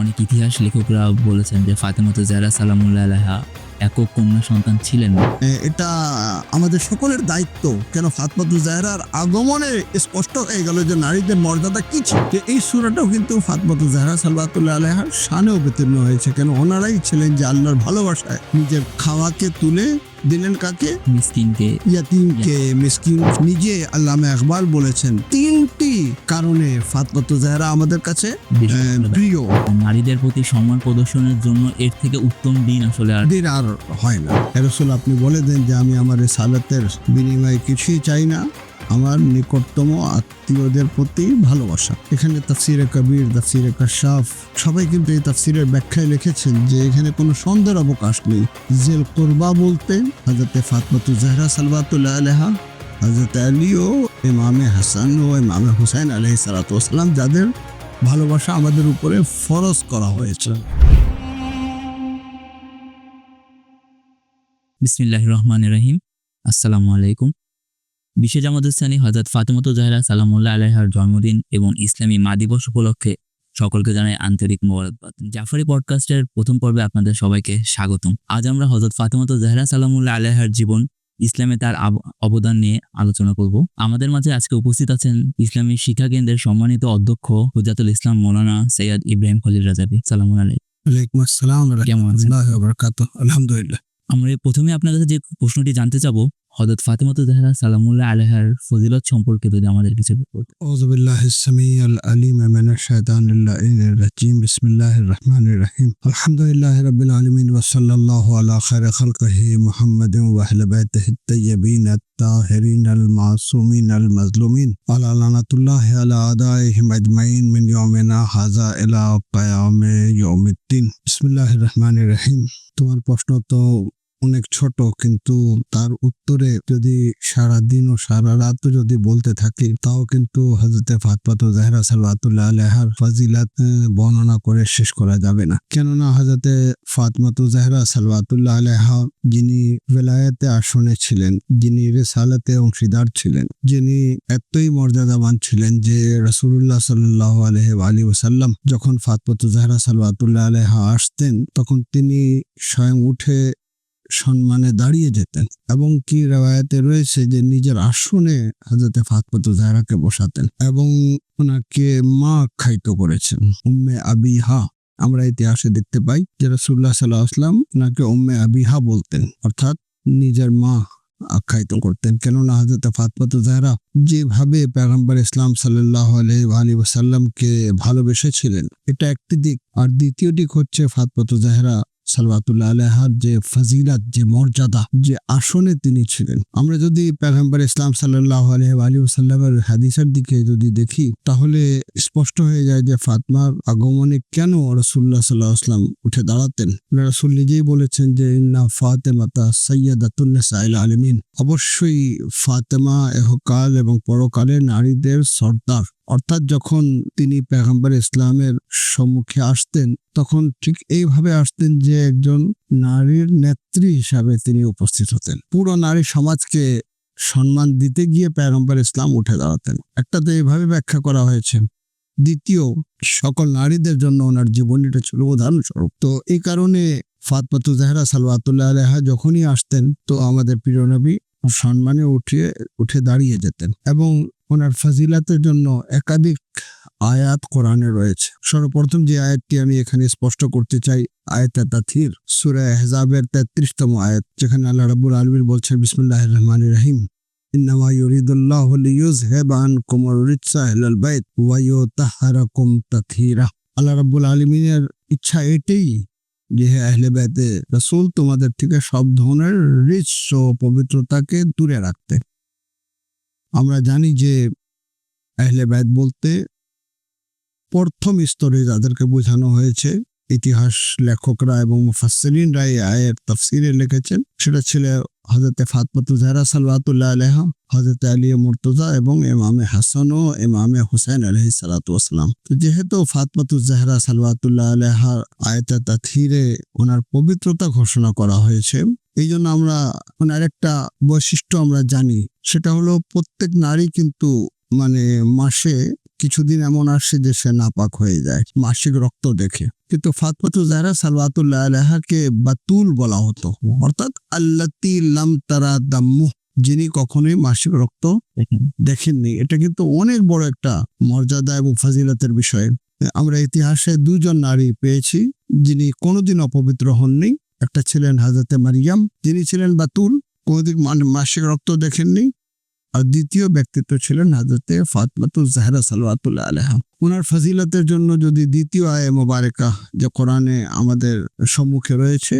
অনেক ইতিহাস লেখকরা বলেছেন যে ফাতেমাতু জাহরা সালামুল্লাহ আলাইহা একক কন্যা সন্তান ছিলেন। এটা আমাদের সকলের দায়িত্ব কেন ফাতমাতু জাহরার আগমনে স্পষ্ট হয়ে গেল যে নারীদের মর্যাদা কি ছিল? এই সুরাটাও কিন্তু ফাতমাতু জাহরা সালবাতুল্লাহ আলহার শানে অবতীর্ণ হয়েছে। কেন ওনারাই ছিলেন যে আল্লাহর ভালোবাসায় নিজের খাওয়াকে তুলে দিলেন কাকে? মিসকিনকে। ইয়াতিমকে। মিসকিন নিজে আল্লামা ইকবাল বলেছেন তিনটি কারণে ফাতমাতু জাহরা আমাদের কাছে প্রিয়। নারীদের প্রতি সম্মান প্রদর্শনের জন্য এর থেকে উত্তম দিন আসলে আর দিন আর হয় না। রসুল আপনি বলে দেন যে আমি আমার এই সালাতের বিনিময়ে কিছুই চাই না। আমার নিকটতম আত্মীয়দের প্রতি ভালোবাসা। এখানে তাফসিরে কবির, তাফসিরে কাশাফ, সবাই কিন্তু এই তাফসিরের ব্যাখ্যায় লিখেছেন যে এখানে কোনো সন্দেহের অবকাশ নেই। জেল কোরবা বলতে হজরতে ফাতমাতু জাহরা সালবাতুল্লাহ আলহা হজরত আলী ও ইমামে হাসান ও ইমামে হুসাইন আলহি সালাতাম যাদের ভালোবাসা আমাদের উপরে ফরজ করা হয়েছে। বিসমিল্লাহ রহমান রহিম। আসসালামু আলাইকুম। বিশেষ জামাতুস্তানি হজরত ফাতেমত জাহরা সালামুল্লাহ আলাইহার জন্মদিন এবং ইসলামী মা দিবস উপলক্ষে সকলকে জানাই আন্তরিক মোবারকবাদ। জাফারি পডকাস্টের প্রথম পর্বে আপনাদের সবাইকে স্বাগতম। আজ আমরা হজরত ফাতেমত জাহরা সালামুল্লাহ আলাইহার জীবন ইসলামে তার অবদান নিয়ে আলোচনা করব। আমাদের মাঝে আজকে উপস্থিত আছেন ইসলামী শিক্ষা কেন্দ্রের সম্মানিত অধ্যক্ষ হুজাতুল ইসলাম মৌলানা সৈয়দ ইব্রাহিম খলিল রাজাবি। সালাম আলাইকুম। আসসালাম কেমন আছেন? আলহামদুলিল্লাহ। আমরা প্রথমে আপনার কাছে যে প্রশ্নটি জানতে চাবো হজরত ফাতেমাতু জাহরা সালামুল্লাহ আলাইহার ফজিলত সম্পর্কে যদি আমাদের কিছু বলতেন। أعوذ بالله السميع العليم من الشيطان اللعين الرجيم بسم الله الرحمن الرحيم الحمد لله رب العالمين وصلى الله على خير خلقه محمد وأهل بيته الطيبين الطاهرين المعصومين المظلومين على لعنة الله على أعدائهم أجمعين من يومنا هذا إلى قيام يوم الدين بسم الله الرحمن الرحيم তোমার প্রশ্ন তো অনেক ছোট, কিন্তু তার উত্তরে যদি সারা দিন ও সারা রাতও যদি বলতে থাকি, তাও কিন্তু হজরতে ফাতপাত জাহরা সালবাতুল্লাহ আলহার ফাজিলাত বর্ণনা করে শেষ করা যাবে না। কেননা হজরতে ফাতমাতু জাহরা সালবাতুল্লাহ আলহা যিনি বেলায়েতে আসনে ছিলেন, যিনি রেসালাতে অংশীদার ছিলেন, যিনি এতই মর্যাদাবান ছিলেন যে রসুল্লাহ সাল্লাহ আলহ আলী ওসাল্লাম যখন ফাতমাতু জাহরা সালবাতুল্লাহ আলহা আসতেন, তখন তিনি স্বয়ং উঠে সম্মানে দাঁড়িয়ে যেতেন এবং কি রেওয়ায়তে রয়েছে যে নিজের আসনে হাজরতে ফাতমাতু জাহরাকে বসাতেন এবং ওনাকে মা আখ্যায়িত করেছেন, উম্মে আবিহা। আমরা ইতিহাসে দেখতে পাই যে রসুল্লাহ সাল্লাহ আসলাম ওনাকে উম্মে আবিহা বলতেন, অর্থাৎ নিজের মা আখ্যায়িত করতেন। কেননা হাজরতে ফাতমাতু জাহরা যেভাবে পেগম্বর ইসলাম সাল্লাহ আলী ওসাল্লামকে ভালোবেসেছিলেন, এটা একটি দিক। আর দ্বিতীয় দিক হচ্ছে ফাতমাতু জাহরা সালবাতুল্লাহ আলহার যে ফজিলাত, যে মর্যাদা, যে আসনে তিনি ছিলেন। আমরা যদি পেগম্বর ইসলাম সাল্লাহ আলহামের হাদিসের দিকে যদি দেখি, তাহলে স্পষ্ট হয়ে যায় যে ফাতমার আগমনে কেন রসুল্লাহ সাল্লাহ আসলাম উঠে দাঁড়াতেন? রসুল নিজেই বলেছেন যে, ইন্না ফাতেমাতা সৈয়দাতুল্লাহ সাইল আলমিন। অবশ্যই ফাতেমা এহকাল এবং পরকালে নারীদের সর্দার। অর্থাৎ যখন তিনি পেগম্বর ইসলামের সম্মুখে আসতেন, তখন ঠিক এইভাবে আসতেন যে একজন নারীর নেত্রী হিসাবে তিনি উপস্থিত হতেন। পুরো নারী সমাজকে সম্মান দিতে গিয়ে পেগম্বর ইসলাম উঠে দাঁড়াতেন। একটা তো এইভাবে ব্যাখ্যা করা হয়েছে, দ্বিতীয়, সকল নারীদের জন্য ওনার জীবনীটা ছিল উদাহরণস্বরূপ। তো এই কারণে ফাতমাতু জাহরা সালওয়াতুল্লাহ আলহা যখনই আসতেন, তো আমাদের প্রিয় নবী সম্মানে উঠিয়ে, উঠে দাঁড়িয়ে যেতেন এবং ওনার ফাজিলাতের জন্য একাধিক আয়াত কোরআনে রয়েছে। সর্বপ্রথম যে আয়াতটি আমি এখানে স্পষ্ট করতে চাই, আয়াত তাথির, সুরা হেজাবের তেত্রিশতম আয়াত, যেখানে আল্লাহ রাবুল আলমিন বলছেন বিসমুল্লাহ রহমান রহিম। ইউতাহহারাকুম তাথীরা। আল্লাহ রাব্বুল আলামিনের ইচ্ছা এটাই যে আহলে বাইতে রসুল, তোমাদের থেকে সব ধরনের রিচ ও পবিত্রতাকে দূরে রাখতে। আমরা জানি যে আহলে বাইত বলতে প্রথম স্তরে যাদেরকে বোঝানো হয়েছে, ইতিহাস লেখকরা এবং মুফাসরিনরা এই আয়ের তাফসিরে লিখেছেন, সেটা ছিল হজরতে ফাতমাতু জাহরা সালওয়াতুল্লাহ আলাইহা হজরত আলী মুর্তজা এবং ইমামে হাসান ও ইমামে হুসাইন আলহি সালাতু আসলাম তো যেহেতু ফাতমাতু জাহরা সালওয়াতুল্লাহ আলাইহার আয়তা তাথিরে ওনার পবিত্রতা ঘোষণা করা হয়েছে এই জন্য আমরা ওনার একটা বৈশিষ্ট্য আমরা জানি। সেটা হলো প্রত্যেক নারী কিন্তু মানে মাসে কিছুদিন এমন আসছে যে সে নাপাক হয়ে যায় মাসিক রক্ত দেখে। কিন্তু ফাতমাতু জাহরা সালওয়াতুল্লাহ আলাহাকে বাতুল বলা হতো অর্থাৎ আল্লাতি লাম তারা দাম্মু যিনি কখনোই মাসিক রক্ত দেখেন। দেখেননি। এটা কিন্তু অনেক বড় একটা মর্যাদা এবং ফাজিলতের বিষয়। আমরা ইতিহাসে দুজন নারী পেয়েছি যিনি কোনোদিন অপবিত্র হননি। একটা ছিলেন হাজরতে মারিয়াম যিনি ছিলেন বাতুল কোনোদিন মাসিক রক্ত দেখেননি। আর দ্বিতীয় ব্যক্তিত্ব ছিলেন হাজরতে ফাতমাতুল জাহরা সালওয়াতুল্লাহ আলহা ওনার ফাজিলতের জন্য যদি দ্বিতীয় আয়ে মোবারকা যে কোরআনে আমাদের সম্মুখে রয়েছে,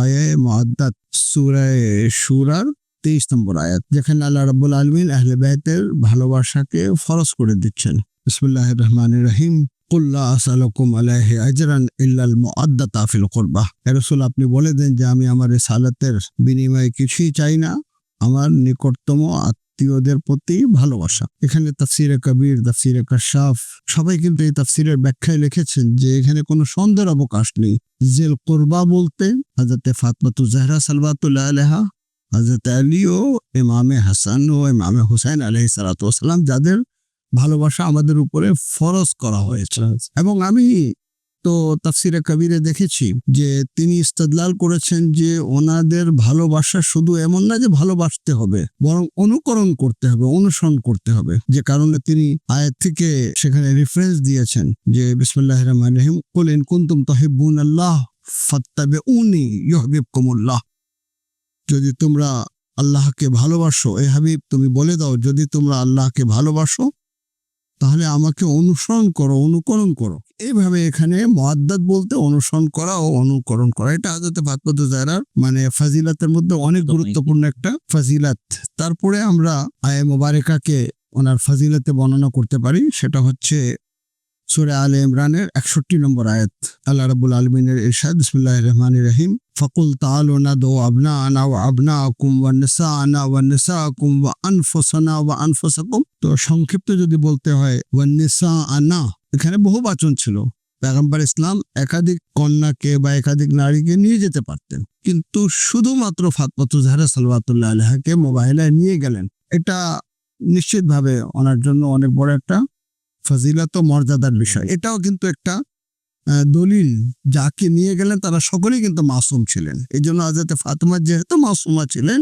আয়ে মুআদ্দাত সূরায়ে শুরার তেইশ নম্বর আয়াত, যেখানে আল্লাহ রাব্বুল আলমিন আহলে বাইতের ভালোবাসাকে ফরজ করে দিচ্ছেন। বিসমুল্লাহ রহমান রহিম। কুল্লা আসালকুম আলাইহি আজরান ইল্লাল মুআদ্দাতা ফিল কুরবা। হে রাসূল, আপনি বলে দেন যে আমি আমার সালাতের বিনিময়ে কিছুই চাই না। আমার নিকটতম আত্মীয়দের প্রতি ভালোবাসা। এখানে তাফসিরে কবির তাফসিরে কাশাফ সবাই কিন্তু এই তাফসিরের ব্যাখ্যায় লিখেছেন যে এখানে কোনো সন্দেহের অবকাশ নেই। জেল কোরবা বলতে হাজরতে ফাতমাতু জাহরা সালবাতুল্লাহ হজরত আলী ও ইমামে হাসান ও ইমামে হুসাইন আলহি সালাতাম যাদের ভালোবাসা আমাদের উপরে ফরজ করা হয়েছে। এবং আমি তো তাফসিরে কবিরে দেখেছি যে তিনি ইস্তদলাল করেছেন যে ওনাদের ভালোবাসা শুধু এমন না যে ভালোবাসতে হবে, বরং অনুকরণ করতে হবে, অনুসরণ করতে হবে। যে কারণে তিনি আয়াত থেকে সেখানে রেফারেন্স দিয়েছেন যে বিসমুল্লাহ রহমান রহিম, কুল ইন কুনতুম তহিবুন আল্লাহ ফাত্তাবে উনি ইহবিবকুমুল্লাহ যদি তোমরা আল্লাহকে ভালোবাসো, এ হাবিব, তুমি বলে দাও, যদি তোমরা আল্লাহকে ভালোবাসো, তাহলে আমাকে অনুসরণ করো, অনুকরণ করো। এইভাবে এখানে মহাদ্দাত বলতে অনুসরণ করা ও অনুকরণ করা এটা হাজরতে ফাতমাতু জাহরার মানে ফাজিলাতের মধ্যে অনেক গুরুত্বপূর্ণ একটা ফাজিলাত। তারপরে আমরা আয়ে মোবারেকাকে ওনার ফাজিলাতে বর্ণনা করতে পারি সেটা হচ্ছে সুরে আল ইমরানের একষট্টি নম্বর আয়াত। আল্লাহ রাবুল আলমিনের ইরশাদ বিসমুল্লাহ রহমান রহিম ফকুল তাআলু নাদু আবনাআনা ওয়া আবনাআকুম ওয়া নিসাআনা ওয়া নিসাআকুম ওয়া আনফুসানা ওয়া আনফুসাকুম। তো সংক্ষিপ্ত যদি বলতে হয় ওয়া নিসাআনা এখানে বহু বাচন ছিল। পেগম্বর ইসলাম একাধিক কন্যাকে বা একাধিক নারীকে নিয়ে যেতে পারতেন। কিন্তু শুধুমাত্র ফাতমাতু জাহরা সালওয়াতুল্লাহ আলাইহাকে মোবাইলে নিয়ে গেলেন। এটা নিশ্চিতভাবে ওনার জন্য অনেক বড় একটা ফজিলত মর্যাদার বিষয়। এটাও কিন্তু একটা দলিল। যাকে নিয়ে গেলেন তারা সকলেই কিন্তু মাসুম ছিলেন। এই জন্য হাজরতে ফাতমা যেহেতু মাসুমা ছিলেন,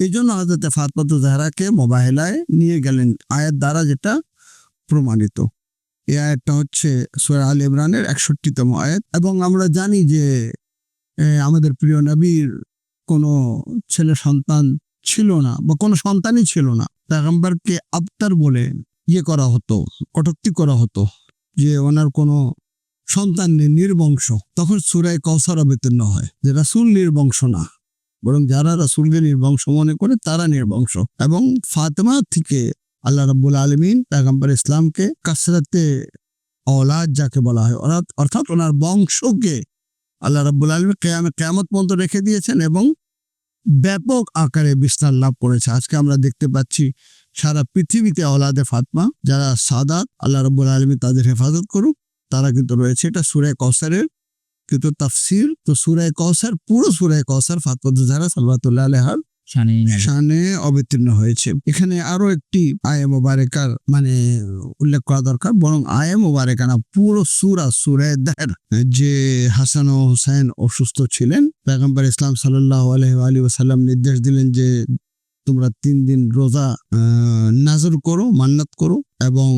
এই জন্য হাজরতে ফাতমাতু জাহরাকে মোবাইলায় নিয়ে গেলেন। আয়ের দ্বারা যেটা প্রমাণিত। এই আয়াতটা হচ্ছে সোয়া আল ইমরানের একষট্টিতম আয়াত। এবং আমরা জানি যে আমাদের প্রিয় নবীর কোনো ছেলে সন্তান ছিল না বা কোনো সন্তানই ছিল না। পেগম্বরকে আবতার বলে ইয়ে করা হতো, কটূক্তি করা হতো যে ওনার কোনো সন্তান নেই, নির্বংশ। তখন সুরায় কৌসর অবতীর্ণ হয় যে, রাসুল নির্বংশ না। বরং যারা রাসুলকে নির্বংশ মনে করে তারা নির্বংশ। এবং ফাতেমা থেকে আল্লাহ রাব্বুল আলমিন পেগম্বর ইসলামকে কাসরাতে অলাদ যাকে বলা হয় অর্থাৎ ওনার বংশকে আল্লাহ রাব্বুল আলমী কেয়ামে, কেয়ামত পর্যন্ত রেখে দিয়েছেন এবং ব্যাপক আকারে বিস্তার লাভ করেছে। আজকে আমরা দেখতে পাচ্ছি সারা পৃথিবীতে অলাদে ফাতমা, যারা সাদাত, আল্লাহ রব্বুল আলমী তাদের হেফাজত করুক, তারা কিন্তু রয়েছে। এটা সুরায় কৌসারের কিন্তু তাফসির। তো সুরায় কৌসার পুরো সুরায় কৌসার ফাতমা যারা সালবাতুল্লাহ আলহার শানে অবতীর্ণ হয়েছে। এখানে আরও একটি আয়ে মোবারেকার মানে উল্লেখ করা দরকার, বরং আয়ে মোবারেকা না, পুরো সুরা সুরায় দেহের, যে হাসান ও হুসাইন অসুস্থ ছিলেন পেগম্বর ইসলাম সাল্লাহ আলহি ওসাল্লাম নির্দেশ দিলেন যে তোমরা তিন দিন রোজা নাজর করো, মান্নাত করো এবং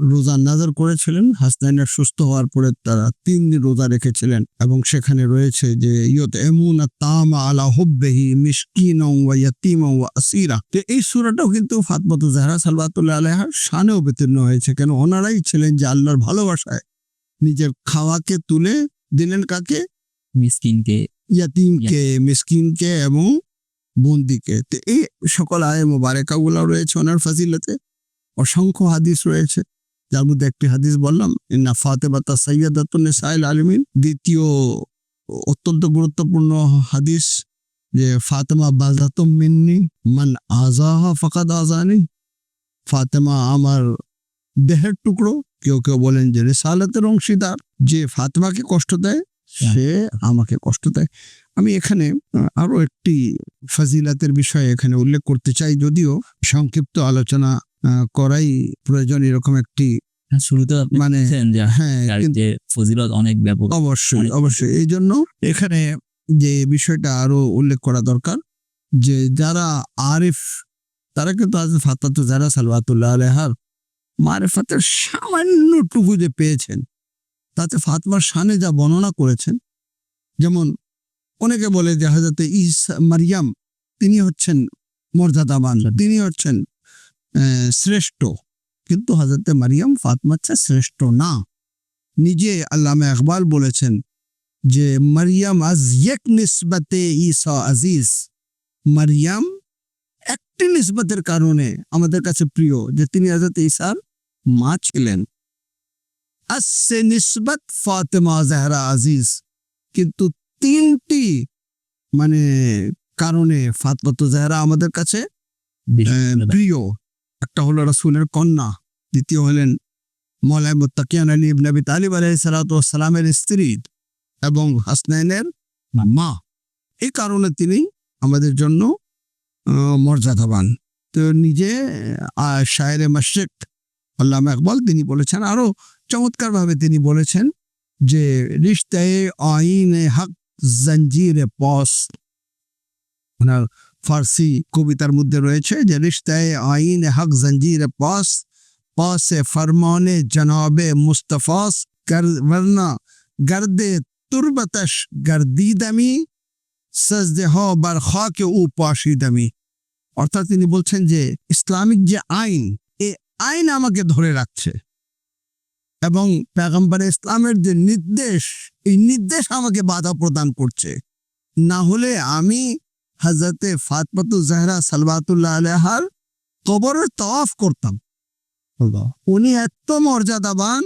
রোজা নাজর করেছিলেন হাসনাইনের সুস্থ হওয়ার পরে তারা তিন দিন রোজা রেখেছিলেন এবং সেখানে রয়েছে যে ইয়ত এমুন তামা আলা হুব্বেহি মিসকিন ইয়াতিম আসিরা। তো এই সূরাটাও কিন্তু ফাতমাতু জাহরা সালবাতুল্লাহ আলাইহার শানে অবতীর্ণ হয়েছে কেন ওনারাই ছিলেন যে আল্লাহর ভালোবাসায় নিজের খাওয়াকে তুলে দিলেন কাকে? মিসকিনকে। ইয়াতিমকে মিসকিনকে এবং বন্দিকে। তো এই সকল আয় মোবারেকাগুলো রয়েছে ওনার ফাজিলতে। অসংখ্য হাদিস রয়েছে। যার মধ্যে একটি হাদিস বললাম না ইন্না ফাতেমাতা সৈয়দাতুন সাইল আলমিন। দ্বিতীয় অত্যন্ত গুরুত্বপূর্ণ হাদিস যে ফাতেমা বাজাতুম মিন্নি মান আজাহা ফাকাদ আজানি ফাতেমা আমার দেহের টুকরো কেউ কেউ বলেন যে রেসালাতের অংশীদার যে ফাতেমাকে কষ্ট দেয় সে আমাকে কষ্ট দেয়। আমি এখানে আহ, আরও একটি ফাজিলাতের বিষয়ে এখানে উল্লেখ করতে চাই যদিও সংক্ষিপ্ত আলোচনা করাই প্রয়োজন এরকম একটি হ্যাঁ, শুরুতে আপনি মানে হ্যাঁ যে ফজিলত অনেক ব্যাপক। অবশ্যই অবশ্যই। এই জন্য এখানে যে বিষয়টা আরও উল্লেখ করা দরকার যে যারা আরিফ তারা কিন্তু আজ ফাতাতু যারা সালওয়াতুল্লাহ আলহার মারেফাতের সামান্যটুকু যে পেয়েছেন তাতে ফাতমার শানে যা বর্ণনা করেছেন যেমন অনেকে বলে যে হাজরতে ইসা মারিয়াম তিনি হচ্ছেন মর্যাদাবান তিনি হচ্ছেন আহ, শ্রেষ্ঠ। কিন্তু হাজরতে মারিয়াম ফাতমার চেয়ে শ্রেষ্ঠ না। নিজে আল্লামা ইকবাল বলেছেন যে মারিয়াম আজ এক নিসবতে ঈসা আজিজ। মারিয়াম একটি নিসবতের কারণে আমাদের কাছে প্রিয় যে তিনি হযরত ঈসার মা ছিলেন। আসে নিসবত ফাতেমা জাহরা আজিজ। কিন্তু তিনটি মানে কারণে ফাতমাত জাহরা আমাদের কাছে প্রিয়। একটা হলো রাসূলের কন্যা, দ্বিতীয় হলেন মৌলাই মুত্তাকিয়ান আলী ইবনে তালিব আলাইহিস সালাতু ওয়াস সালামের স্ত্রী এবং হাসনাইনের মা। এই কারণে তিনি আমাদের জন্য মর্যাদাবান। তো নিজে শায়েরে মাসিক আল্লামা ইকবাল তিনি বলেছেন, আরও চমৎকারভাবে তিনি বলেছেন যে, রিশতায়ে আইন হক, জঞ্জির পস। ওনার ফার্সি কবিতার মধ্যে রয়েছে যে, রিশতায় আইন হক জঞ্জির পাস পাস ফরমানে জনাবে মুস্তফাস বর্না গর্দে তুরবতশ গর্দিদমি সজদে হ বার খাকে ও পাশিদমি অর্থাৎ তিনি বলছেন যে, ইসলামিক যে আইন, এ আইন আমাকে ধরে রাখছে। এবং পেগম্বর ইসলামের যে নির্দেশ, এই নির্দেশ আমাকে বাধা প্রদান করছে। না হলে আমি হজরতে ফাতমাতু জাহরা সালবাতুল্লাহ আলহার কবরের তওয়াফ করতাম। উনি এত মর্যাদাবান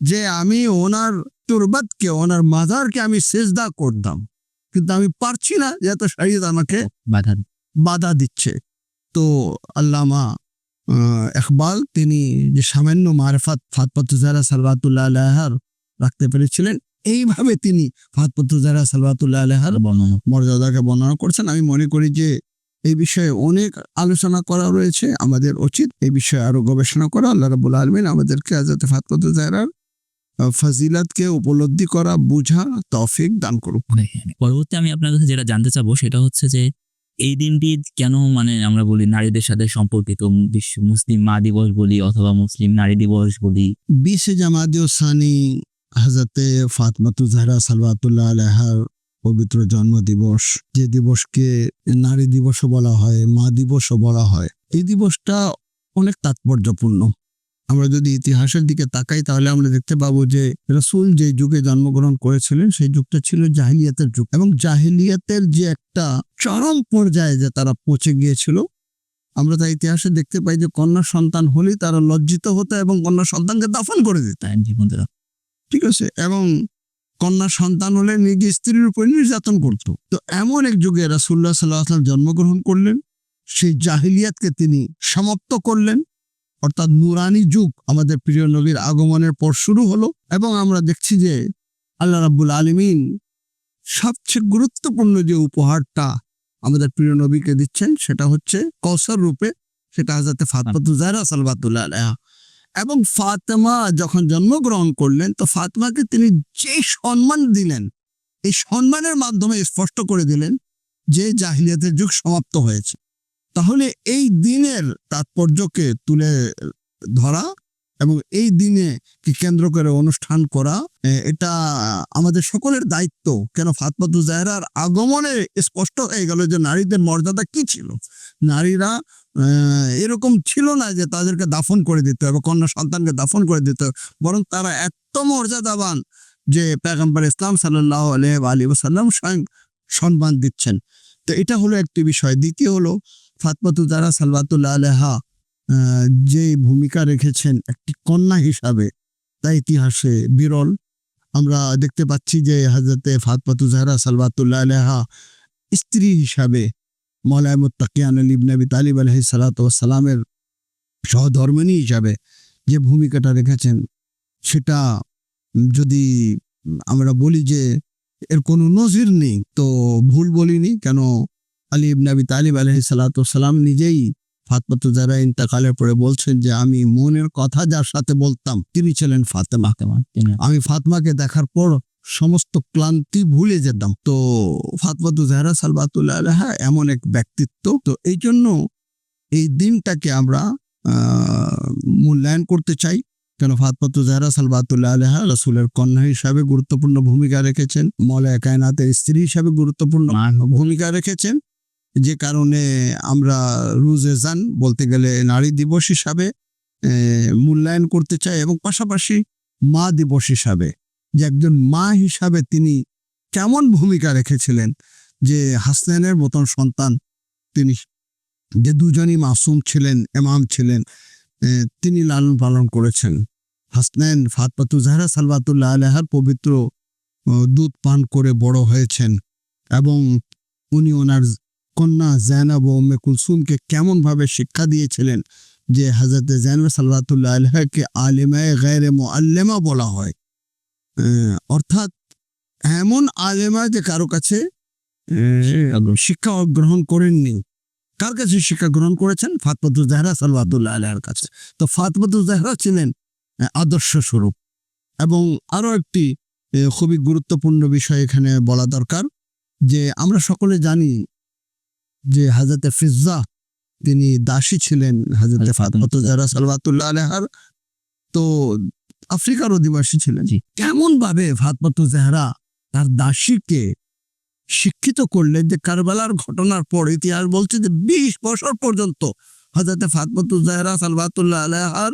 যে আমি ওনার তুরবাতকে ওনার মাজারকে আমি সেজদা করতাম। কিন্তু আমি পারছি না যে যেহেতু শরীর আমাকে বাধা বাধা দিচ্ছে। তো আল্লামা ইকবাল তিনি যে সামান্য মারফাত ফাতপাতুজারা সালবাতুল্লাহ আলহার রাখতে পেরেছিলেন এইভাবে তিনি ফাতপাতুজারা সালবাতুল্লাহ আলহার মর্যাদাকে বর্ণনা করছেন। আমি মনে করি যে এই বিষয়ে অনেক আলোচনা করা রয়েছে। আমাদের উচিত এই বিষয়ে আরও গবেষণা করা। আল্লাহ রাবুল আলমিন আমাদেরকে আজাতে ফাতপাতু জাহরার ফজিলাতকে উপলব্ধি করা বুঝা তৌফিক দান করুক। পরবর্তী আমি আপনার কাছে যেটা জানতে চাবো সেটা হচ্ছে যে এই দিনটি কেন মানে আমরা বলি নারীদের সাথে সম্পর্কিত? বিশ্ব মুসলিম মা দিবস বলি অথবা মুসলিম নারী দিবস বলি। বিশে জামাদিও সানি হাজরতে ফাতমাতু জাহরা সালওয়াতুল্লাহ আলাইহার পবিত্র জন্ম দিবস যে দিবসকে নারী দিবসও বলা হয়, মা দিবসও বলা হয়, এই দিবসটা অনেক তাৎপর্যপূর্ণ। আমরা যদি ইতিহাসের দিকে তাকাই, তাহলে আমরা দেখতে পাবো যে রসুল যে যুগে জন্মগ্রহণ করেছিলেন, সেই যুগটা ছিল জাহিলিয়াতের যুগ। এবং জাহিলিয়াতের যে একটা চরম পর্যায়ে যে তারা পৌঁছে গিয়েছিল, আমরা তার ইতিহাসে দেখতে পাই যে কন্যা সন্তান হলেই তারা লজ্জিত হতো এবং কন্যা সন্তানকে দাফন করে দিত। তাই জীবনটা ঠিক আছে, এবং কন্যা সন্তান হলে নিজে স্ত্রীর উপর নির্যাতন করত। তো এমন এক যুগে রাসুল্লাহ সাল্লাহ আসলাম জন্মগ্রহণ করলেন। সেই জাহিলিয়াতকে তিনি সমাপ্ত করলেন। অর্থাৎ নুরানি যুগ আমাদের প্রিয় নবীর আগমনের পর শুরু হলো, এবং আমরা দেখছি যে আল্লাহ রাব্বুল আলমিন সবচেয়ে গুরুত্বপূর্ণ যে উপহারটা আমাদের প্রিয় নবীকে দিচ্ছেন, সেটা হচ্ছে কৌসর রূপে, সেটা হাজাতে ফাতমাতু জাহরা সালবাতুল্লাহ এবং ফাতেমা যখন জন্মগ্রহণ করলেন, তো ফাতেমাকে তিনি যে সম্মান দিলেন, এই সম্মানের মাধ্যমে স্পষ্ট করে দিলেন যে জাহিলিয়াতের যুগ সমাপ্ত হয়েছে। তাহলে এই দিনের তাৎপর্যকে তুলে ধরা এবং এই দিনে কি কেন্দ্র করে অনুষ্ঠান করা এটা আমাদের সকলের দায়িত্ব। কেন ফাতমাতু জাহরার আগমনে স্পষ্ট হয়ে গেল যে নারীদের মর্যাদা কি ছিল? নারীরা এরকম ছিল না যে তাদেরকে দাফন করে দিতে হবে, কন্যা সন্তানকে দাফন করে দিতে হবে। বরং তারা এত মর্যাদাবান যে পেগম্বর ইসলাম সাল্লাহ আলহ আলী সাল্লাম স্বয়ং সম্মান দিচ্ছেন। তো এটা হলো একটি বিষয়। দ্বিতীয় হলো ফাতমাতু যারা সালবাতুল্লাহ আলহা যে ভূমিকা রেখেছেন একটি কন্যা হিসাবে, তা ইতিহাসে বিরল। আমরা দেখতে পাচ্ছি যে হাজরতে ফাতমাতু জাহরা সালবাতুল্লাহ আলহা স্ত্রী হিসাবে মৌলায় মুত্তাকিয়ান আলী ইবনে আবি তালিব আলহি সালামের সহধর্মিনী হিসাবে যে ভূমিকাটা রেখেছেন সেটা যদি আমরা বলি যে এর কোনো নজির নেই তো ভুল বলিনি। কেন আলী ইবনে আবি তালিব আলহি সালাম নিজেই ফাতমাতু যারা ইন্তাকালের পরে বলছেন যে আমি মনের কথা যার সাথে বলতাম তিনি ছিলেন ফাতেমা। আমি ফাতমাকে দেখার পর সমস্ত ক্লান্তি ভুলে যেতাম। তো ফাতমাতু জাহরা সালবাতুল্লাহ আলাহা এমন এক ব্যক্তিত্ব। তো এই জন্য এই দিনটাকে আমরা মূল্যায়ন করতে চাই। কেন ফাতমাতু জাহরা সালবাতুল্লাহ আলাহা রসুলের কন্যা হিসাবে গুরুত্বপূর্ণ ভূমিকা রেখেছেন। মলয়া কায়নাতের স্ত্রী হিসাবে গুরুত্বপূর্ণ ভূমিকা রেখেছেন। যে কারণে আমরা রুজে জান বলতে গেলে নারী দিবস হিসাবে মূল্যায়ন করতে চাই এবং পাশাপাশি মা দিবস হিসাবে। যে একজন মা হিসাবে তিনি কেমন ভূমিকা রেখেছিলেন যে হাসনানের মতন সন্তান তিনি যে দুজনই মাসুম ছিলেন এমাম ছিলেন তিনি লালন পালন করেছেন। হাসনাইন ফাতপাতু জাহরা সালবাতুল্লাহ আলহার পবিত্র দুধ পান করে বড় হয়েছেন এবং উনি ওনার কন্যা জায়নাব ও উম্মে কুলসুমকে কেমনভাবে শিক্ষা দিয়েছিলেন যে হাজরতে জাইনাব সাল্লাতুল্লাহ আলহাকে আলিমায় গায়রে মোয়াল্লেমা বলা হয়। অর্থাৎ এমন আলেমা যে কারও কাছে শিক্ষা গ্রহণ করেননি। কার কাছে শিক্ষা গ্রহণ করেছেন? ফাতমাতুল জাহরা সালবাতুল্লাহ আলহার কাছে। তো ফাতমাতুল জাহরা ছিলেন আদর্শ স্বরূপ। এবং আরও একটি খুবই গুরুত্বপূর্ণ বিষয় এখানে বলা দরকার যে আমরা সকলে জানি যে হাজরতে ফিজ্জা তিনি দাসী ছিলেন হাজরতে ফাতমাতুল জাহরা সালবাতুল্লাহ আলহার তো আফ্রিকার অধিবাসী ছিলেন। কেমন ভাবে ফাতমাতু জাহরা তার দাসীকে শিক্ষিত করলেন যে কারবালার ঘটনার পর ইতিহাস বলছে যে বিশ বছর পর্যন্ত হজরতে ফাতমাতু জাহরা সালবাতুল্লাহ আলাহার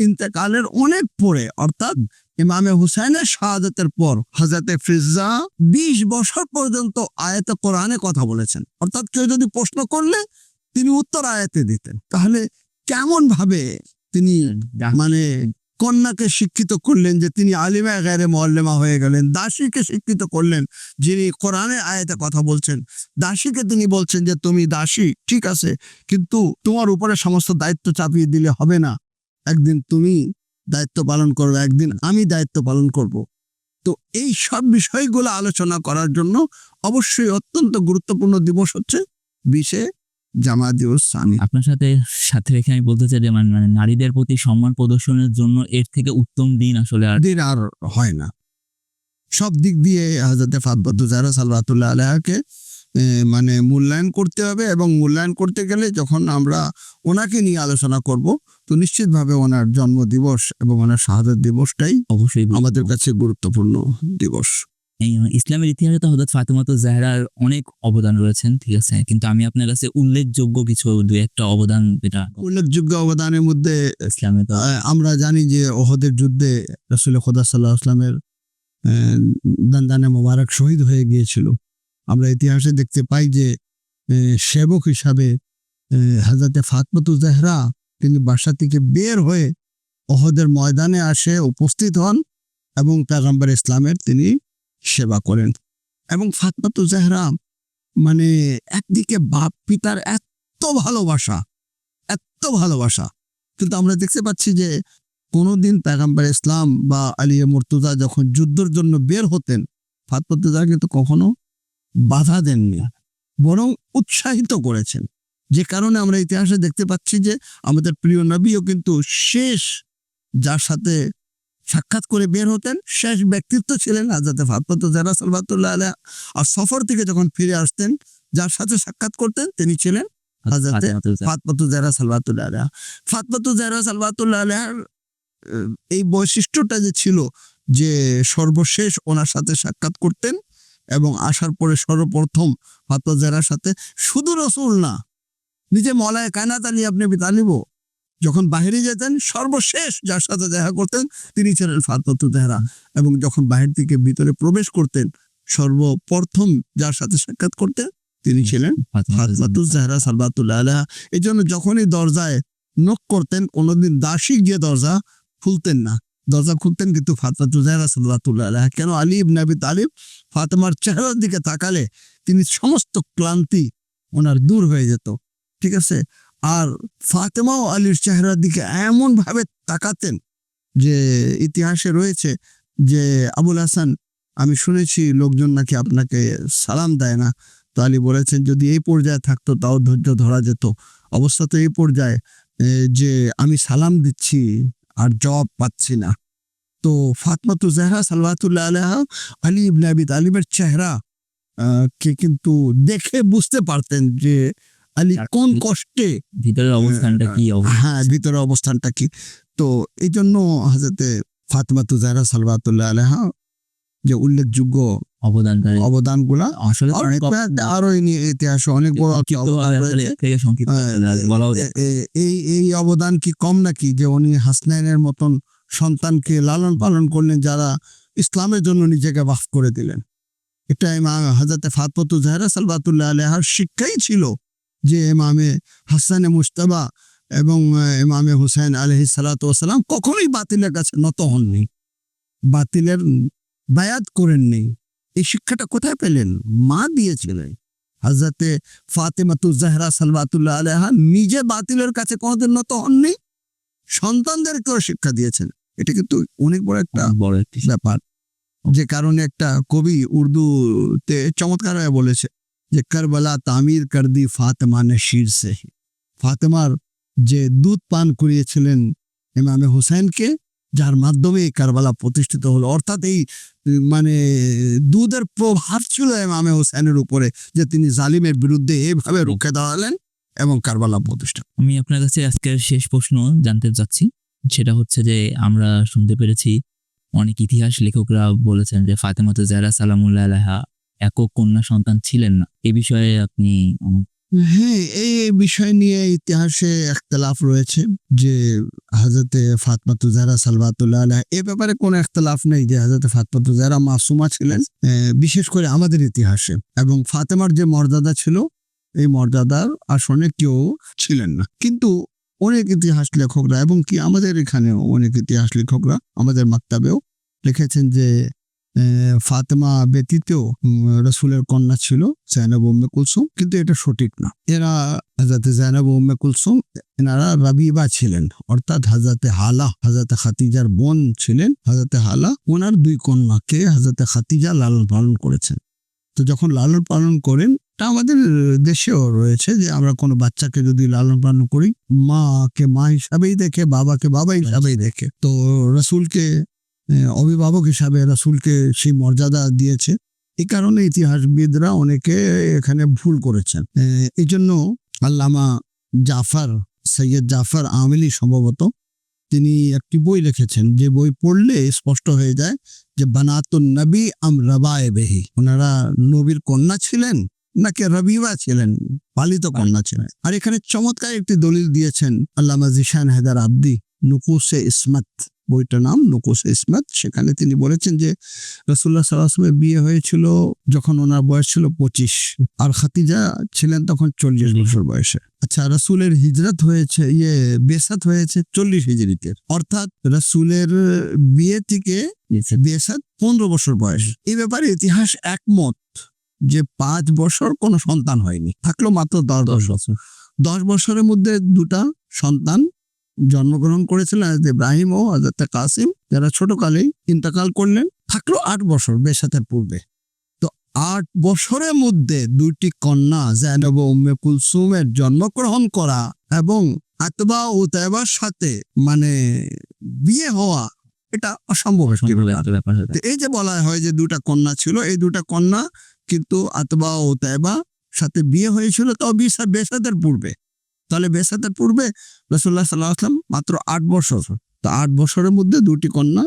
ইন্তেকালের অনেক পরে অর্থাৎ ইমামে হুসাইনের শাহাদাতের পর হজরতে ফিজা বিশ বছর পর্যন্ত আয়াতে কোরআনে কথা বলেছেন। অর্থাৎ কেউ যদি প্রশ্ন করলে তিনি উত্তর আয়াতে দিতেন। তাহলে কেমন ভাবে তিনি মানে কন্যাকে শিক্ষিত করলেন যে তিনি আলিমা গায়রে মোয়াল্লেমা হয়ে গেলেন। দাসীকে শিক্ষিত করলেন যিনি কোরআনে আয়াতে কথা বলছেন। দাসীকে তিনি বলছেন যে, তুমি দাসী, ঠিক আছে, কিন্তু তোমার উপরে সমস্ত দায়িত্ব চাপিয়ে দিলে হবে না। একদিন তুমি দায়িত্ব পালন করবে, একদিন আমি দায়িত্ব পালন করব। তো এই সব বিষয়গুলো আলোচনা করার জন্য অবশ্যই অত্যন্ত গুরুত্বপূর্ণ দিবস হচ্ছে বিশে জামা দিবস সানি। আপনার সাথে সাথে রেখে আমি বলতে চাই যে মানে মানে নারীদের প্রতি সম্মান প্রদর্শনের জন্য এর থেকে উত্তম দিন আসলে আর দিন আর হয় না। সব দিক দিয়ে হাজরতে ফাতবাতু জাহরা সালবাতুল্লাহ আলাহাকে মানে মূল্যায়ন করতে হবে এবং মূল্যায়ন করতে গেলে যখন আমরা ওনাকে নিয়ে আলোচনা করব তো নিশ্চিতভাবে ওনার জন্ম দিবস এবং ওনার শাহাদত দিবসটাই অবশ্যই আমাদের কাছে গুরুত্বপূর্ণ দিবস। এই ইসলামের ইতিহাসে তো হজরত ফাতেমাতো জাহরার অনেক অবদান রয়েছেন ঠিক আছে? কিন্তু আমি আপনার কাছে উল্লেখযোগ্য কিছু দু একটা অবদান যেটা উল্লেখযোগ্য অবদানের মধ্যে ইসলামে তো আমরা জানি যে ওহদের যুদ্ধে রসুল খোদা সাল্লাহ আসলামের দান্দানে মোবারক শহীদ হয়ে গিয়েছিল। আমরা ইতিহাসে দেখতে পাই যে সেবক হিসাবে হাজাতে ফাতমাতু জাহরা তিনি বাসা থেকে বের হয়ে ওহদের ময়দানে আসে উপস্থিত হন এবং পেগম্বর ইসলামের তিনি সেবা করেন। এবং ফাতমাতু জাহরা মানে একদিকে বাপ পিতার এত ভালোবাসা এত ভালোবাসা। কিন্তু আমরা দেখতে পাচ্ছি যে কোনোদিন পেগাম্বার ইসলাম বা আলিয়া মুর্তুজা যখন যুদ্ধের জন্য বের হতেন ফাতমতুজা কিন্তু কখনো বাধা দেননি, বরং উৎসাহিত করেছেন। যে কারণে আমরা ইতিহাসে দেখতে পাচ্ছি যে আমাদের প্রিয় নবীও কিন্তু শেষ যার সাথে সাক্ষাৎ করে বের হতেন। শেষ ব্যক্তিত্ব ছিলেন আজাতে ফাতমত জারা সালবাতুল্লাহ আলাহ আর সফর থেকে যখন ফিরে আসতেন যার সাথে সাক্ষাৎ করতেন তিনি ছিলেন হাজরাতে ফাতেমাতো জারা। সালবাতুল্লাহ আলাহ ফাতমাতু জারা সালবাতুল্লাহ আলাহার এই বৈশিষ্ট্যটা যে ছিল যে সর্বশেষ ওনার সাথে সাক্ষাৎ করতেন এবং আসার পরে সর্বপ্রথম ফাতমা জারার সাথে শুধু রসুল না নিজে মলায় কায়নাত আলী আপনি তালিবও যখন বাহিরে যেতেন সর্বশেষ যার সাথে দেখা করতেন তিনি ছিলেন ফাতমাতু জাহরা এবং যখন বাহির থেকে ভিতরে প্রবেশ করতেন সর্বপ্রথম যার সাথে সাক্ষাৎ করতেন তিনি ছিলেন ফাতেমাতো ফাতমাতু জাহরা সালবাতুল্লাহ আলাহা। এই জন্য যখনই দরজায় নখ করতেন কোনোদিন দাসী গিয়ে দরজা খুলতেন না। দরজা খুলতেন কিন্তু ফাতমাতু জাহরা সালবাতুল্লাহ আলাহা। কেন? আলী ইবনে আবি তালিব ফাতেমার চেহারার দিকে তাকালে তিনি সমস্ত ক্লান্তি ওনার দূর হয়ে যেত। ঠিক আছে? আর ফাতেমাও আলীর চেহারার দিকে এমন ভাবে তাকাতেন যে ইতিহাসে রয়েছে যে, আবুল হাসান, আমি শুনেছি লোকজন নাকি আপনাকে সালাম দেয় না। তো আলী বলেছেন, যদি এই পর্যায়ে থাকতো, তাও ধৈর্য ধরা যেত। অবস্থা তো এই পর্যায়ে যে আমি সালাম দিচ্ছি আর জবাব পাচ্ছি না। তো ফাতমাতু জাহরা সালওয়াতুল্লাহ আলাহা আলী ইবনে আবি তালিবের চেহারা কে কিন্তু দেখে বুঝতে পারতেন যে আলী কোন কষ্টে? ভিতরের অবস্থানটা কি হ্যাঁ ভিতরে অবস্থানটা কি? তো এই জন্য হাজরতে ফাতমাতু জাহরা সালওয়াতুল্লাহ আলাহা যে উল্লেখযোগ্য অবদানগুলা আসলে আরও এই ইতিহাসে অনেক বড় অবদান হ্যাঁ, এই এই অবদান কি কম নাকি? যে উনি হাসনাইনের মতন সন্তানকে লালন পালন করলেন যারা ইসলামের জন্য নিজেকে বাফ করে দিলেন। এটা হাজাতে হাজরতে ফাতমতু জাহরা সালবাতুল্লাহ আলহার শিক্ষাই ছিল যে ইমামে হাসানে মুস্তাবা এবং আহ, ইমামে হুসাইন আলহি সালাতাম কখনোই বাতিলের কাছে নত হননি। বাতিলের বায়াত করেননি। এই শিক্ষাটা কোথায় পেলেন? মা দিয়েছিলেন। হাজরতে ফাতেমাতু জাহরা সালবাতুল্লাহ আলহা নিজে বাতিলের কাছে কোনোদিন নত হননি? সন্তানদেরকেও শিক্ষা দিয়েছেন। এটা কিন্তু অনেক বড় একটা বড় একটি ব্যাপার। যে কারণে একটা কবি উর্দুতে চমৎকার হয়ে বলেছে যে কারবালা তামির কর দি ফাতেমা নে শির সে ফাতেমার যে দুধ পান করিয়েছিলেন ইমামে হোসেনকে যার মাধ্যমে কারবালা প্রতিষ্ঠিত হলো অর্থাৎ এই মানে দুধের প্রভাব ছিল ইমামে হোসেনের উপরে যে তিনি জালিমের বিরুদ্ধে এভাবে রুখে দাঁড়ালেন এবং কারবালা প্রতিষ্ঠা আমি আপনার কাছে আজকের শেষ প্রশ্ন জানতে চাচ্ছি। সেটা হচ্ছে যে আমরা শুনতে পেরেছি অনেক ইতিহাস লেখকরা বলেছেন যে ফাতেমাতে জাহরা সালামুল্লাহ আলাহা একক কন্যা সন্তান ছিলেন না। এ বিষয়ে আপনি হ্যাঁ এই বিষয় নিয়ে ইতিহাসে একতলাফ রয়েছে যে হাজরতে ফাতমাতু জাহরা সালবাতুল্লাহ আলাইহা, এ ব্যাপারে কোনো একতলাফ নেই যে হাজরতে ফাতমাতু জাহরা মাসুমা ছিলেন বিশেষ করে আমাদের ইতিহাসে। এবং ফাতেমার যে মর্যাদা ছিল, এই মর্যাদার আসনে কেউ ছিলেন না। কিন্তু অনেক ইতিহাস লেখকরা এবং কি আমাদের এখানেও অনেক ইতিহাস লেখকরা আমাদের মাক্তাবেও লিখেছেন যে ফাতেমা ব্যতীত রসুলের কন্যা ছিল জাইনাব উম্মে কুলসুম, কিন্তু এটা সঠিক না। এরা হাজাতে জাইনাব উম্মে কুলসুম, এনারা রাবিবা ছিলেন, অর্থাৎ হাজাতে হালা হাজাতে খাতিজার বোন ছিলেন। হাজাতে হালা ওনার দুই কন্যাকে হাজাতে খাতিজা লালন পালন করেছেন। তো যখন লালন পালন করেন, তা আমাদের দেশেও রয়েছে যে আমরা কোনো বাচ্চাকে যদি লালন পালন করি, মাকে মা হিসাবেই দেখে, বাবাকে বাবা হিসাবেই দেখে। তো রসুলকে অভিভাবক হিসাবে রাসুলকে সেই মর্যাদা দিয়েছে। এই কারণে ইতিহাসবিদরা অনেকে এখানে ভুল করেছেন। এই জন্য আল্লামা জাফর, সৈয়দ জাফর আমিলি সম্ভবত তিনি একটি বই লিখেছেন। যে বই পড়লে স্পষ্ট হয়ে যায় যে, বানাতুন নবী আম রবায়ে বেহি। ওনারা নবীর কন্যা ছিলেন নাকি রবিবা ছিলেন? পালিত কন্যা ছিলেন। আর এখানে চমৎকার একটি দলিল দিয়েছেন আল্লামা জিশান হেদার আব্দি, নুকুসে ইসমত। বইটার নাম নুকুসে ইসমত। সেখানে তিনি বলেছেন যে রসুল্লাহ সাল্লাহামের বিয়ে হয়েছিল যখন ওনার বয়স ছিল পঁচিশ। আর খাতিজা ছিলেন তখন চল্লিশ বছর বয়সে। আচ্ছা রসুলের হিজরত হয়েছে ইয়ে বেসাত হয়েছে চল্লিশ হিজরিতে। অর্থাৎ রসুলের বিয়ে থেকে বেসাত পনেরো বছর বয়স। এই ব্যাপারে ইতিহাস একমত যে পাঁচ বছর কোনো সন্তান হয়নি। থাকল মাত্র দশ দশ বছর। বছর। দশ বছরের মধ্যে দুটা সন্তান জন্মগ্রহণ করেছিলেন হাজরত ইব্রাহিম ও হাজরত কাসিম। যারা ছোটকালেই ইন্তেকাল করলেন থাকল আট বছর বেসাতের পূর্বে। তো আট বছরের মধ্যে দুইটি কন্যা জায়নব ও উম্মে কুলসুমের জন্মগ্রহণ করা এবং আতবা ও তাইবার সাথে মানে বিয়ে হওয়া এটা অসম্ভব এই যে বলা হয় যে দুটা কন্যা ছিল এই দুটা কন্যা কিন্তু আতবা ও তাইবা সাথে বিয়ে হয়েছিল তাও বিশা বেসাতের পূর্বে। তাহলে বেসাতের পূর্বে রসুল্লাহ সাল্লাহ আসলাম মাত্র আট বছর। তো আট বছরের মধ্যে দুটি কন্যা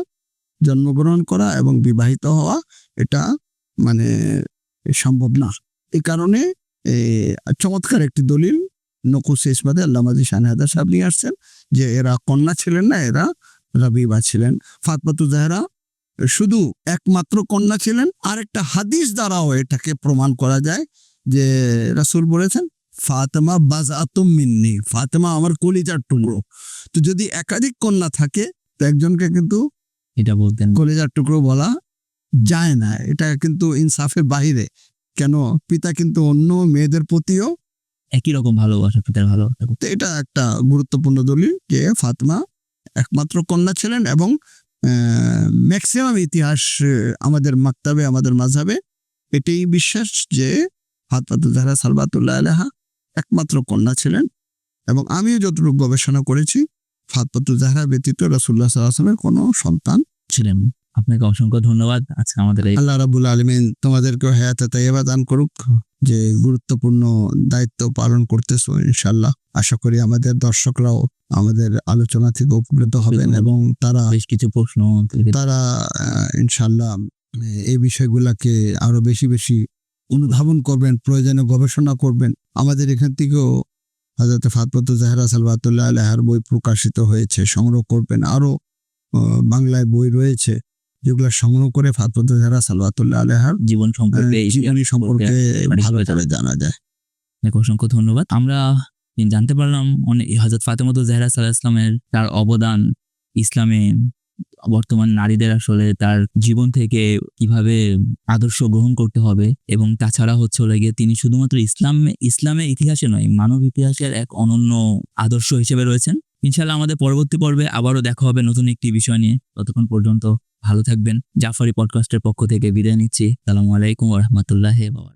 জন্মগ্রহণ করা এবং বিবাহিত হওয়া এটা মানে সম্ভব না। এই কারণে এ, চমৎকার একটি দলিল নকুস ইসমাদে আল্লাহ মাজি শানহাদা সাহেব নিয়ে আসছেন যে এরা কন্যা ছিলেন না এরা রাবিবা ছিলেন। ফাতমাতু জাহরা শুধু একমাত্র কন্যা ছিলেন। আরেকটা হাদিস দ্বারাও এটাকে প্রমাণ করা যায় যে রাসূল বলেছেন ফাতেমা বাজাতুম মিন্নি ফাতেমা আমার কলিজার টুকরো। তো যদি একাধিক কন্যা থাকে তো একজনকে কিন্তু এটা বলতেন। কলিজার টুকরো বলা যায় না। এটা কিন্তু ইনসাফের বাহিরে। কেন? পিতা কিন্তু অন্য মেয়েদের প্রতিও একই রকম ভালোবাসা পিতার ভালোবাসা। তো এটা একটা গুরুত্বপূর্ণ দলিল যে ফাতেমা একমাত্র কন্যা ছিলেন এবং ম্যাক্সিমাম ইতিহাস আমাদের মাক্তাবে আমাদের মাঝাবে এটাই বিশ্বাস যে ফাতমাতু জাহরা সালবাতুল্লাহ আলাহা একমাত্র কন্যা ছিলেন এবং আমিও যতটুকু গবেষণা করেছি ফাতপাতুল জাহরা ব্যতীত রাসুল্লাহ সাল্লাহামের কোনো সন্তান ছিলেন আপনাকে অসংখ্য ধন্যবাদ আজকে আমাদের আল্লাহ রাবুল আলমিন তোমাদেরকে হায়াতে দান করুক যে গুরুত্বপূর্ণ দায়িত্ব পালন করতেছো ইনশাল্লাহ আশা করি আমাদের দর্শকরাও আমাদের আলোচনা থেকে উপকৃত হবেন এবং তারা বেশ কিছু প্রশ্ন তারা ইনশাল্লাহ এই বিষয়গুলাকে আরও বেশি বেশি অনুধাবন করবেন প্রয়োজনে গবেষণা করবেন। আমাদের এখান থেকেও হাজরত ফাতপত জাহরা সালবাতুল্লাহ আলহার বই প্রকাশিত হয়েছে সংগ্রহ করবেন। আরও আহ, বাংলায় বই রয়েছে যেগুলো সংগ্রহ করে ফাতপত জাহরা সালবাতুল্লাহ আলহার জীবন সম্পর্কে জীবনী সম্পর্কে ভালো করে জানা যায়। অসংখ্য ধন্যবাদ। আমরা জানতে পারলাম অনেক হজরত ফাতেমত জাহরা সাল্লাহ ইসলামের তার অবদান ইসলামে বর্তমান নারীদের আসলে তার জীবন থেকে কীভাবে আদর্শ গ্রহণ করতে হবে এবং তাছাড়া হচ্ছে হলো গিয়ে তিনি শুধুমাত্র ইসলাম, ইসলামের ইতিহাসে নয়, মানব ইতিহাসের এক অনন্য আদর্শ হিসেবে রয়েছেন। ইনশাল্লাহ আমাদের পরবর্তী পর্বে আবারও দেখা হবে নতুন একটি বিষয় নিয়ে। ততক্ষণ পর্যন্ত ভালো থাকবেন। জাফারি পডকাস্টের পক্ষ থেকে বিদায় নিচ্ছি। সালামু আলাইকুম রহমতুল্লাহ বাবা